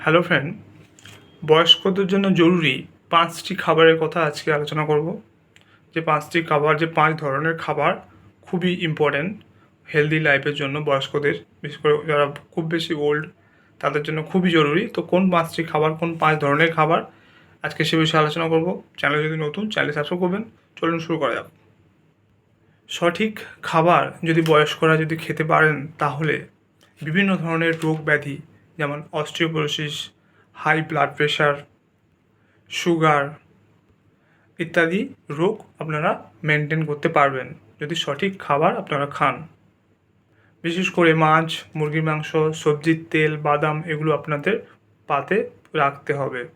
Hello friend বয়স্কদের জন্য জরুরি পাঁচটি খাবারের কথা আজকে আলোচনা করব। যে পাঁচটি খাবার, যে পাঁচ ধরনের খাবার খুবই ইম্পর্ট্যান্ট হেলদি লাইফের জন্য বয়স্কদের, বিশেষ করে যারা খুব বেশি ওল্ড তাদের জন্য খুবই জরুরি। তো কোন পাঁচটি খাবার, কোন পাঁচ ধরনের খাবার আজকে সে বিষয়ে আলোচনা করব। চ্যানেল যদি নতুন চ্যানেল সাবস্ক্রাইব করবেন। চলুন শুরু করা যাক। সঠিক খাবার যদি বয়স্করা যদি খেতে পারেন, তাহলে বিভিন্ন ধরনের রোগ ব্যাধি যেমন osteoporosis high blood pressure sugar ইত্যাদি রোগ আপনারা মেনটেন করতে পারবেন। যদি সঠিক খাবার আপনারা খান। বিশেষ করে মাছ, মুরগির মাংস সবজির তেল, বাদাম এগুলো আপনাদের পাতে রাখতে হবে।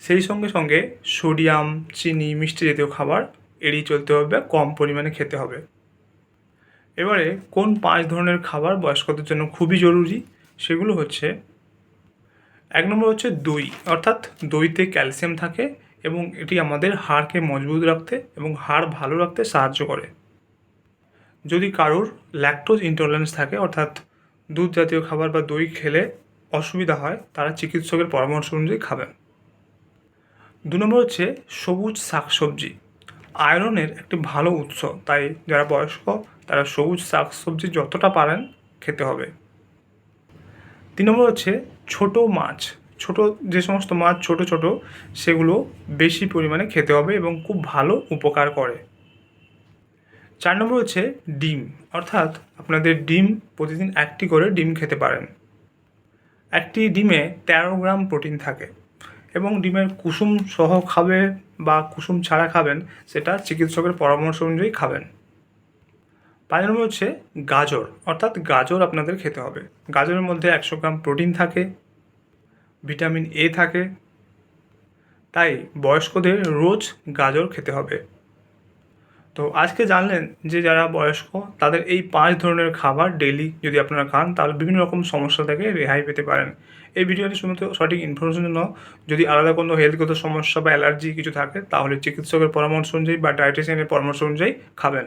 সেই সঙ্গে সঙ্গে সোডিয়াম চিনি, মিষ্টি জাতীয় খাবার এড়িয়ে চলতে হবে কম পরিমাণে খেতে হবে। এবারে কোন পাঁচ ধরনের খাবার বয়স্কদের জন্য খুবই জরুরি? সেগুলো হচ্ছে এক নম্বর হচ্ছে দই, অর্থাৎ দইতে ক্যালসিয়াম থাকে এবং এটি আমাদের হাড়কে মজবুত রাখতে এবং হাড় ভালো রাখতে সাহায্য করে। যদি কারোর ল্যাকটোজ ইন্টলারেন্স থাকে, অর্থাৎ দুধ জাতীয় খাবার বা দই খেলে অসুবিধা হয়, তারা চিকিৎসকের পরামর্শ অনুযায়ী খাবেন। দু নম্বর হচ্ছে সবুজ শাকসবজি। আয়রনের একটি ভালো উৎস, তাই যারা বয়স্ক, তারা সবুজ শাকসবজি যতটা পারেন খেতে হবে। তিন নম্বর হচ্ছে ছোট মাছ। ছোট যে সমস্ত মাছ ছোট ছোট, সেগুলো বেশি পরিমাণে খেতে হবে এবং খুব ভালো উপকার করে। চার নম্বর হচ্ছে ডিম। অর্থাৎ আপনাদের ডিম প্রতিদিন একটি করে ডিম খেতে পারেন। একটি ডিমে তেরো গ্রাম প্রোটিন থাকে এবং ডিমের কুসুম সহ খাবে বা কুসুম ছাড়া খাবেন, সেটা চিকিৎসকের পরামর্শ অনুযায়ী খাবেন। পাঁচ নম্বর হচ্ছে গাজর, অর্থাৎ গাজর আপনাদের খেতে হবে। গাজরের মধ্যে একশো গ্রাম প্রোটিন থাকে, ভিটামিন এ থাকে, তাই বয়স্কদের রোজ গাজর খেতে হবে। তো আজকে জানলেন যে যারা বয়স্ক, তাদের এই পাঁচ ধরনের খাবার ডেলি যদি আপনারা খান, তাহলে বিভিন্ন রকম সমস্যা থেকে রেহাই পেতে পারেন। এই ভিডিওটি শুনতে সঠিক ইনফরমেশন জন্য, যদি আলাদা কোনো হেলথগত সমস্যা বা অ্যালার্জি কিছু থাকে, তাহলে চিকিৎসকের পরামর্শ অনুযায়ী বা ডায়েটিশিয়ানের পরামর্শ অনুযায়ী খাবেন।